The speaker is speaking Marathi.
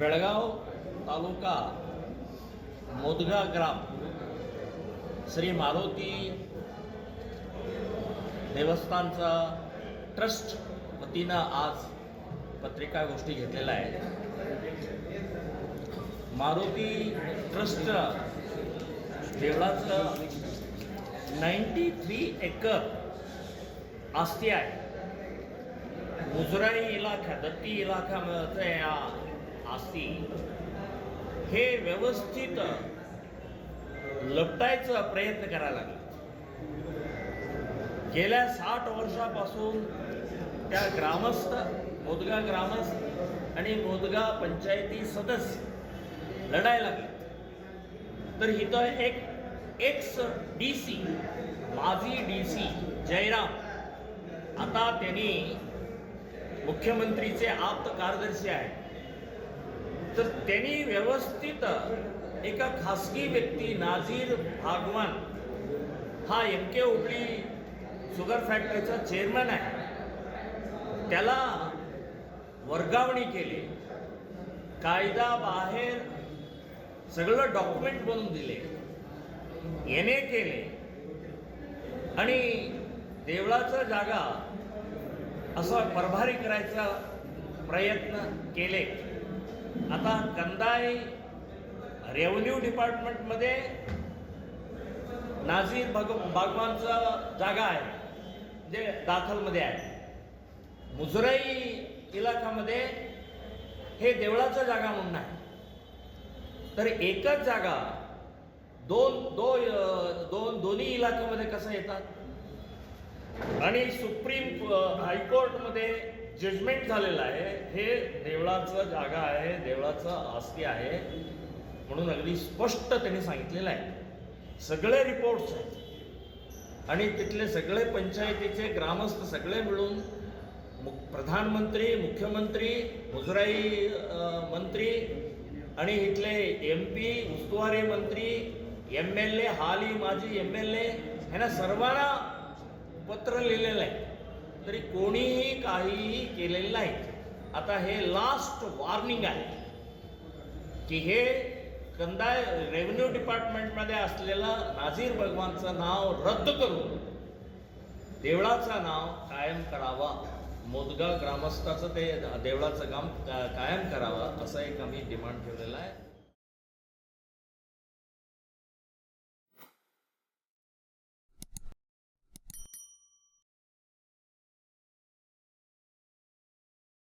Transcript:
बेळगाव तालुका मोदगा ग्राम श्री मारुती देवस्थानचा ट्रस्ट वतीनं आज पत्रिका गोष्टी घेतलेल्या आहेत. मारुती ट्रस्ट देवळाचं नाईन्टी थ्री एकर आस्ती आहे. मुजराई इलाखा दत्ती इलाख्यामध्ये या असतील हे व्यवस्थित लपटायचा प्रयत्न करायला लागला. गेल्या साठ वर्षापासून त्या ग्रामस्थ मोदगा ग्रामस्थ आणि मोदगा पंचायती सदस्य लढायला लागले. तर इथं एक एक्स डी सी माजी डी सी जयराम आता त्यांनी मुख्यमंत्रीचे आप्त कार्यदर्शी आहे तर त्यांनी व्यवस्थित एका खासगी व्यक्ती नाझीर भागवान हा एम के उबळी शुगर फॅक्टरीचा चेअरमन आहे. त्याला वर्गावणी केली. कायदा बाहेर सगळं डॉक्युमेंट बनवून दिले. एने केले. आणि देवळाचं जागा असं परभारी करायचा प्रयत्न केले. आता कंदाई रेव्हन्यू डिपार्टमेंटमध्ये नाझीर भग बागवानचा जागा आहे जे दाखलमध्ये आहे. मुजराई इलाकामध्ये हे देवळाचं जागा म्हणून आहे. तर एकच जागा दोन दो दोन दोन्ही इलाक्यामध्ये कसं येतात? आणि सुप्रीम हायकोर्टमध्ये जजमेंट झालेलं आहे. हे देवळाचं जागा आहे देवळाचं आस्ती आहे म्हणून अगदी स्पष्ट त्यांनी सांगितलेलं आहे. सगळे रिपोर्ट्स आहेत. आणि तिथले सगळे पंचायतीचे ग्रामस्थ सगळे मिळून मु प्रधानमंत्री मुख्यमंत्री मुजराई मंत्री आणि इथले एम पी उस्तुवारी मंत्री एम एल ए हाली माजी एम एल ए ह्यांना सर्वांना पत्र लिहिलेलं आहे. तरी कोणीही काहीही केलेलं नाही. आता हे लास्ट वॉर्निंग आहे. की हे कंदाय रेव्हेन्यू डिपार्टमेंटमध्ये असलेलं नाझीर भगवानचं नाव रद्द करून देवळाचं नाव कायम करावा. मोदगा ग्रामस्थाचं ते देवळाचं काम का- कायम करावं असं एक आम्ही डिमांड ठेवलेलं आहे.